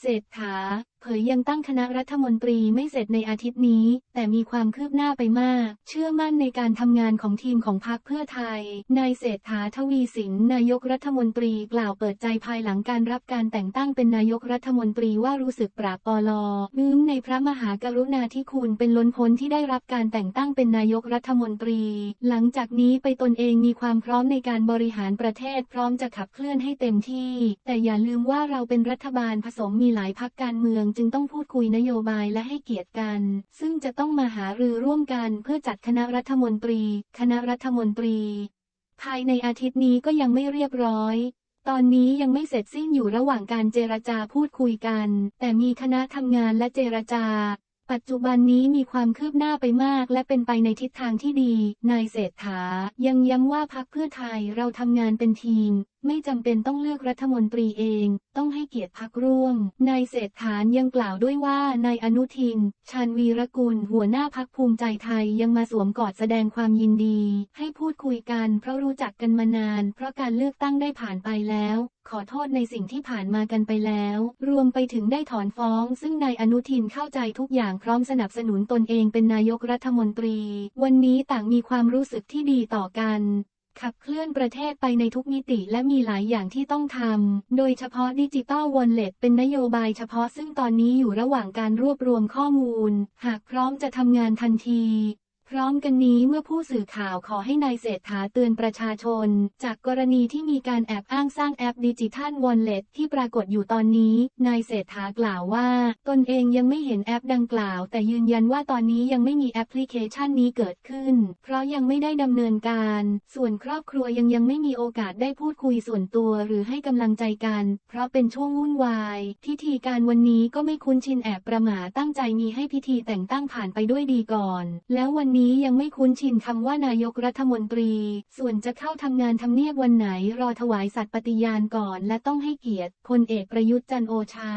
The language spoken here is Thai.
เศรษฐา ยยังตั้งคณะรัฐมนตรีไม่เสร็จในอาทิตย์นี้ แต่มีความคืบหน้าไปมาก เชื่อมั่นในการทำงานของทีมของพรรคเพื่อไทย นายเศรษฐาทวีสินนายกรัฐมนตรีกล่าวเปิดใจภายหลังการรับการแต่งตั้งเป็นนายกรัฐมนตรีว่ารู้สึกปราบปลอมื้มในพระมหากรุณาธิคุณเป็นล้นพ้นที่ได้รับการแต่งตั้งเป็นนายกรัฐมนตรี หลังจากนี้ไปตนเองมีความพร้อมในการบริหารประเทศพร้อมจะขับเคลื่อนให้เต็มที่ แต่อย่าลืมว่าเราเป็นรัฐบาลผสมมีหลายพักการเมืองจึงต้องพูดคุยนโยบายและให้เกียรติกัน ซึ่งจะต้องมาหารือร่วมกันเพื่อจัดคณะรัฐมนตรี คณะรัฐมนตรี ภายในอาทิตย์นี้ก็ยังไม่เรียบร้อยตอนนี้ยังไม่เสร็จสิ้นอยู่ระหว่างการเจรจาพูดคุยกัน แต่มีคณะทำงานและเจรจา ปัจจุบันนี้มีความคืบหน้าไปมากและเป็นไปในทิศทางที่ดี นายเศรษฐา ยังย้ำว่าพักเพื่อไทยเราทำงานเป็นทีมไม่จำเป็นต้องเลือกรัฐมนตรีเอง ต้องให้เกียรติพักร่วม นายเศรษฐานยังกล่าวด้วยว่านายอนุทิน ชาญวีรกุล หัวหน้าพักภูมิใจไทยยังมาสวมกอดแสดงความยินดี ให้พูดคุยกันเพราะรู้จักกันมานาน เพราะการเลือกตั้งได้ผ่านไปแล้ว ขอโทษในสิ่งที่ผ่านมากันไปแล้ว รวมไปถึงได้ถอนฟ้อง ซึ่งนายอนุทินเข้าใจทุกอย่างพร้อมสนับสนุนตนเองเป็นนายกรัฐมนตรี วันนี้ต่างมีความรู้สึกที่ดีต่อกัน ขับเคลื่อนประเทศไปในทุกมิติและมีหลายอย่างที่ต้องทำ โดยเฉพาะดิจิตอลวอลเล็ตเป็นนโยบายเฉพาะซึ่งตอนนี้อยู่ระหว่างการรวบรวมข้อมูล หากพร้อมจะทำงานทันที พร้อมกันนี้เมื่อผู้สื่อข่าวขอให้นายเศรษฐาเตือนประชาชน จากกรณีที่มีการแอบอ้างสร้างแอปดิจิทัลวอลเล็ตที่ปรากฏอยู่ตอนนี้ นายเศรษฐากล่าวว่า ตนเองยังไม่เห็นแอปดังกล่าว แต่ยืนยันว่าตอนนี้ยังไม่มีแอปพลิเคชันนี้เกิดขึ้น เพราะยังไม่ได้ดำเนินการ ส่วนครอบครัวยังยังไม่มีโอกาสได้พูดคุยส่วนตัวหรือให้กำลังใจกัน เพราะเป็นช่วงวุ่นวายพิธีการวันนี้ก็ไม่คุ้นชินแอบประมาตั้งใจมีให้พิธีแต่งตั้งผ่านไปด้วยดีก่อน แล้ววันนี้ยังไม่คุ้นชินคำว่านายกรัฐมนตรี ส่วนจะเข้าทำงานทำเนียบวันไหนรอถวายสัตย์ปฏิญาณก่อนและต้องให้เกียรติพลเอกประยุทธ์จันโอชา